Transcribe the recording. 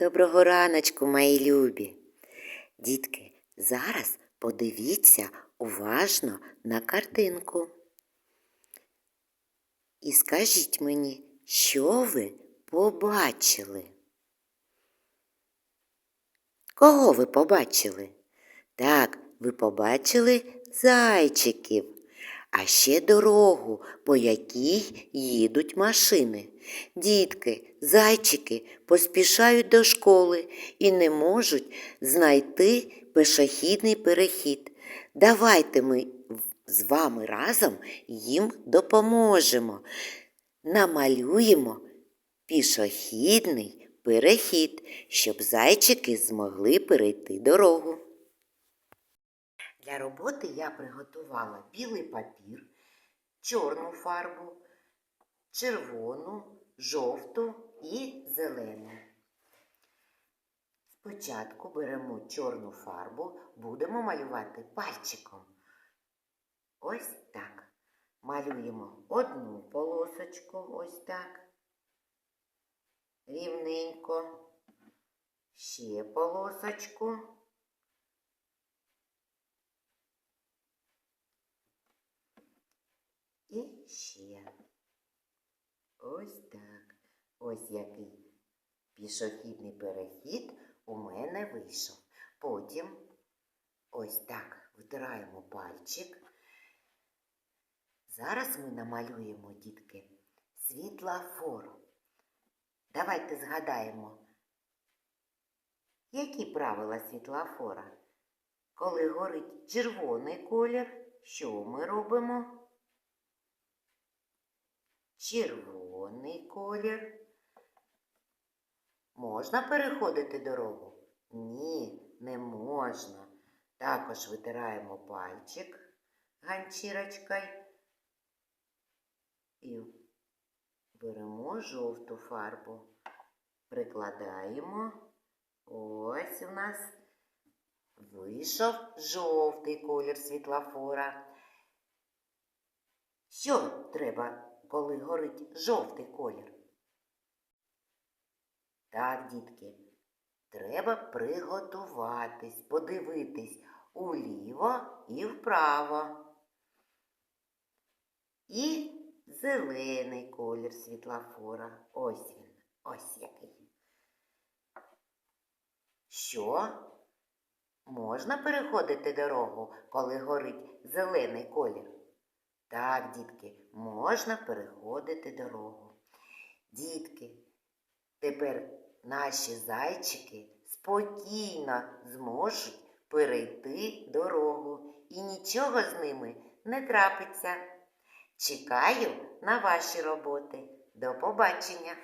Доброго раночку, мої любі. Дітки, зараз подивіться уважно на картинку. І скажіть мені, що ви побачили? Кого ви побачили? Так, ви побачили зайчиків, а ще дорогу, по якій їдуть машини. Дітки, зайчики поспішають до школи і не можуть знайти пішохідний перехід. Давайте ми з вами разом їм допоможемо. Намалюємо пішохідний перехід, щоб зайчики змогли перейти дорогу. Для роботи я приготувала білий папір, чорну фарбу, червону, жовту і зелену. Спочатку беремо чорну фарбу, будемо малювати пальчиком. Ось так. Малюємо одну полосочку, ось так. Рівненько. Ще полосочку. І ще. Ось так. Ось який пішохідний перехід у мене вийшов. Потім ось так витираємо пальчик. Зараз ми намалюємо, дітки, світлофор. Давайте згадаємо, які правила світлофора? Коли горить червоний колір, що ми робимо? Червоний колір. Можна переходити дорогу? Ні, не можна. Також витираємо пальчик ганчірочкою і беремо жовту фарбу. Прикладаємо. Ось у нас вийшов жовтий колір світлофора. Що треба, коли горить жовтий колір? Так, дітки, треба приготуватись, подивитись уліво і вправо. І зелений колір світлофора. Ось він, ось який. Що? Можна переходити дорогу, коли горить зелений колір? Так, дітки, можна переходити дорогу. Дітки, тепер наші зайчики спокійно зможуть перейти дорогу і нічого з ними не трапиться. Чекаю на ваші роботи. До побачення!